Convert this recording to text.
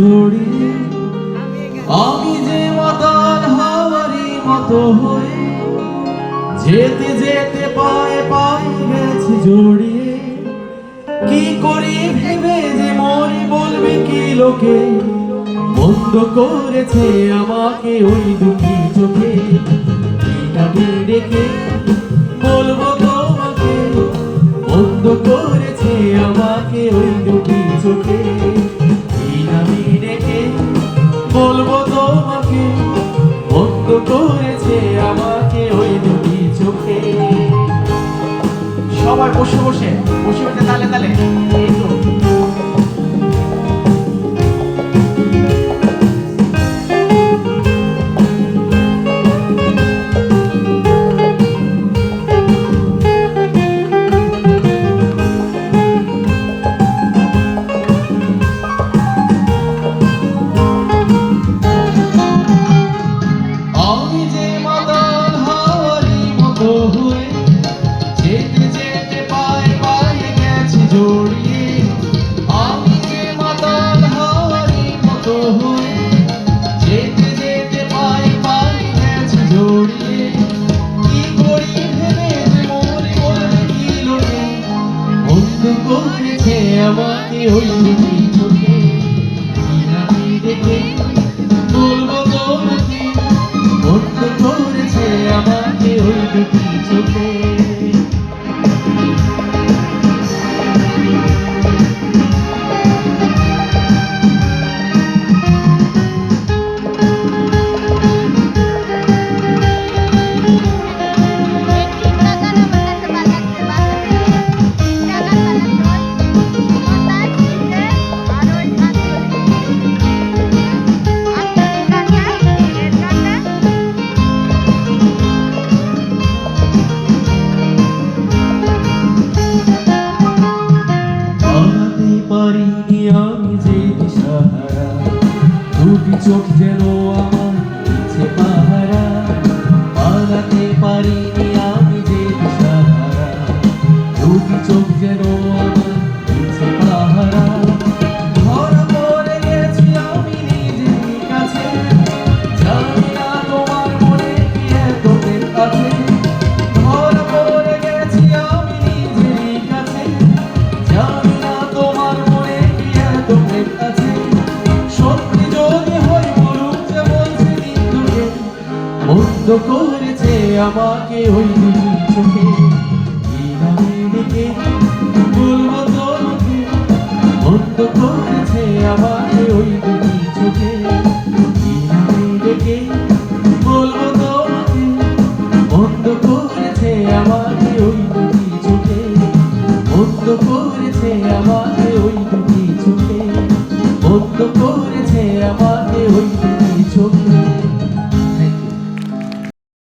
জড়িয়ে আমি যে হাওয়ারি মতো যেতে যেতে পায়ে পায়ে গেছি কি করি ভেবে যে বলবে কি লোকে? বন্ধ করেছে আমাকে ওই দুটি চোখে। আমি বলব তোমাকে, বন্ধ করেছে আমাকে ওই দুটি চোখে। বলব তোমাকে, বন্ধ করেছে আমাকে ওই দুটি চোখে। সবাই বসে বসে বসে বসে তালে তালে। যেতে যেতে পায়ে পায়ে গেছি জড়িয়ে কি করি ভেবে যে মরি বলবে কি বন্ধ করেছে আমাকে ওই দুটি চোখে দেখে বলব তোমাকে বন্ধ করেছে আমাকে ওই দুটি চোখে? দুটি চোখ যেন আমার ইচ্ছে পাহারা, পালাতে পারিনি আমি যে দিশাহারা। দুটি চোখ যেন আমার মুগ্ধ করেছে আমাকে ওই চোখে। বলব তোমাকে মুগ্ধ করেছে আমাকে ওই দুটি চোখে ডেকে বলব তোমাকে মুগ্ধ করেছে আমাকে ওই দুটি চোখে। মুগ্ধ করেছে আমাকে ওই দুটি চোখে। মুগ্ধ করেছে আমাকে ওই